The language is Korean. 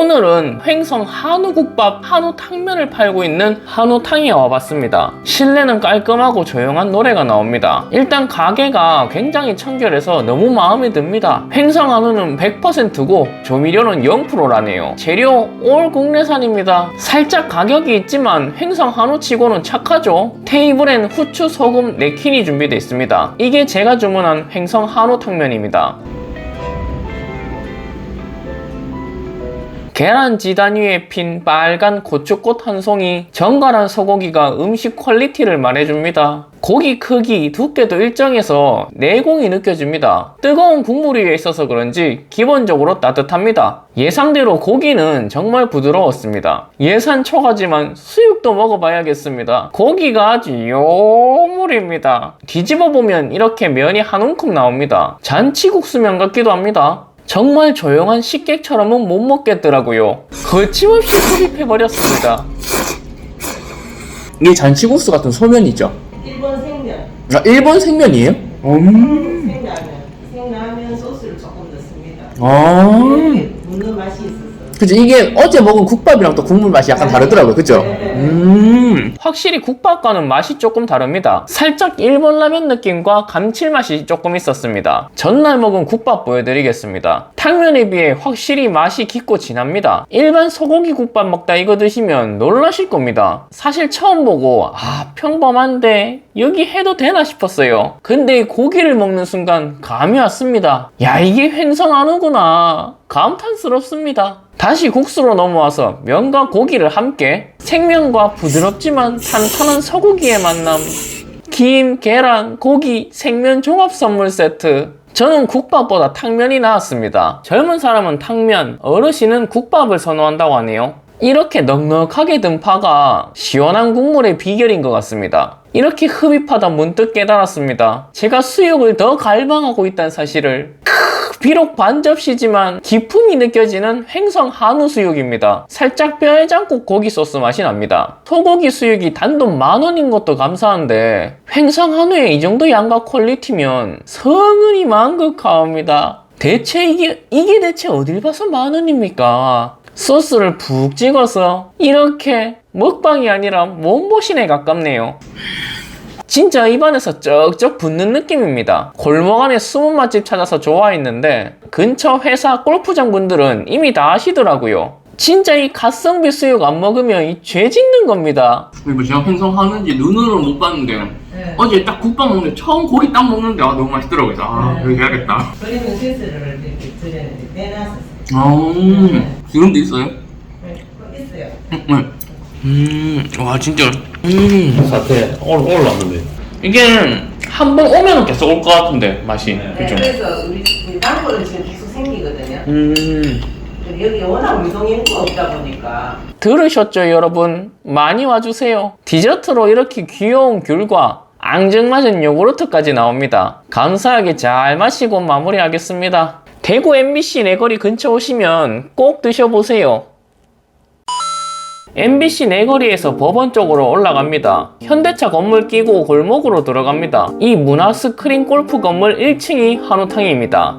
오늘은 횡성 한우국밥 한우탕면을 팔고 있는 한우탕에 와봤습니다. 실내는 깔끔하고 조용한 노래가 나옵니다. 일단 가게가 굉장히 청결해서 너무 마음에 듭니다. 횡성 한우는 100%고 조미료는 0%라네요. 재료 올 국내산입니다. 살짝 가격이 있지만 횡성 한우치고는 착하죠. 테이블엔 후추, 소금, 네킨이 준비되어 있습니다. 이게 제가 주문한 횡성 한우탕면입니다. 계란 지단 위에 핀 빨간 고추꽃 한 송이 정갈한 소고기가 음식 퀄리티를 말해줍니다. 고기 크기, 두께도 일정해서 내공이 느껴집니다. 뜨거운 국물 위에 있어서 그런지 기본적으로 따뜻합니다. 예상대로 고기는 정말 부드러웠습니다. 예산 초과지만 수육도 먹어봐야겠습니다. 고기가 아주 요물입니다. 뒤집어 보면 이렇게 면이 한 움큼 나옵니다. 잔치국수면 같기도 합니다. 정말 조용한 식객처럼은 못 먹겠더라고요. 거침없이 흡입해버렸습니다. 이게 잔치국수 같은 소면이죠? 일본 생면. 아, 일본 생면이에요? 음. 생라면. 생라면 소스를 조금 넣습니다. 아. 이렇게 묻는 맛이 있어서. 그죠. 이게 어제 먹은 국밥이랑 또 국물 맛이 약간 다르더라고요. 그죠? 네. 음. 확실히 국밥과는 맛이 조금 다릅니다. 살짝 일본 라면 느낌과 감칠맛이 조금 있었습니다. 전날 먹은 국밥 보여드리겠습니다. 탕면에 비해 확실히 맛이 깊고 진합니다. 일반 소고기 국밥 먹다 이거 드시면 놀라실 겁니다. 사실 처음 보고 아 평범한데 여기 해도 되나 싶었어요. 근데 이 고기를 먹는 순간 감이 왔습니다. 야 이게 횡성 한우구나. 감탄스럽습니다. 다시 국수로 넘어와서 면과 고기를 함께 생면과 부드럽지만 탄탄한 소고기의 만남 김, 계란, 고기, 생면 종합 선물 세트 저는 국밥보다 탕면이 나았습니다. 젊은 사람은 탕면, 어르신은 국밥을 선호한다고 하네요. 이렇게 넉넉하게 든 파가 시원한 국물의 비결인 것 같습니다. 이렇게 흡입하다 문득 깨달았습니다. 제가 수육을 더 갈망하고 있다는 사실을 비록 반접시지만 기품이 느껴지는 횡성 한우 수육입니다. 살짝 뼈에 장국 고기 소스 맛이 납니다. 소고기 수육이 단돈 만 원인 것도 감사한데 횡성 한우의 이 정도 양과 퀄리티면 성은이 만극하옵니다. 대체 이게 이게 대체 어딜 봐서 만 원입니까? 소스를 푹 찍어서 이렇게 먹방이 아니라 몸보신에 가깝네요. 진짜 입안에서 쩍쩍 붙는 느낌입니다. 골목 안에 숨은 맛집 찾아서 좋아했는데 근처 회사 골프장 분들은 이미 다 아시더라고요. 진짜 이 갓성비 수육 안 먹으면 이 죄 짓는 겁니다. 이거 제가 횡성하는지 눈으로 못 봤는데요. 네. 어제 딱 국밥 먹는데 처음 고기 딱 먹는데 아 너무 맛있더라고요. 아 네. 여기 해야겠다. 그러면 세스를 이렇게 드렸는데 빼놨었어요. 아 지금도 있어요? 네, 있어요. 네. 음, 와 진짜 음 사태 오늘 오늘 왔는데 이게 한 번 오면 계속 올 것 같은데 맛이 네, 그죠? 그래서 우리, 우리 단골은 지금 계속 생기거든요. 음 근데 여기 워낙 유동 인구가 없다 보니까 들으셨죠 여러분? 많이 와주세요. 디저트로 이렇게 귀여운 귤과 앙증맞은 요구르트까지 나옵니다. 감사하게 잘 마시고 마무리하겠습니다. 대구 MBC 내거리 근처 오시면 꼭 드셔보세요. MBC 내거리에서 법원 쪽으로 올라갑니다. 현대차 건물 끼고 골목으로 들어갑니다. 이 문화 스크린 골프 건물 1층이 한우탕입니다.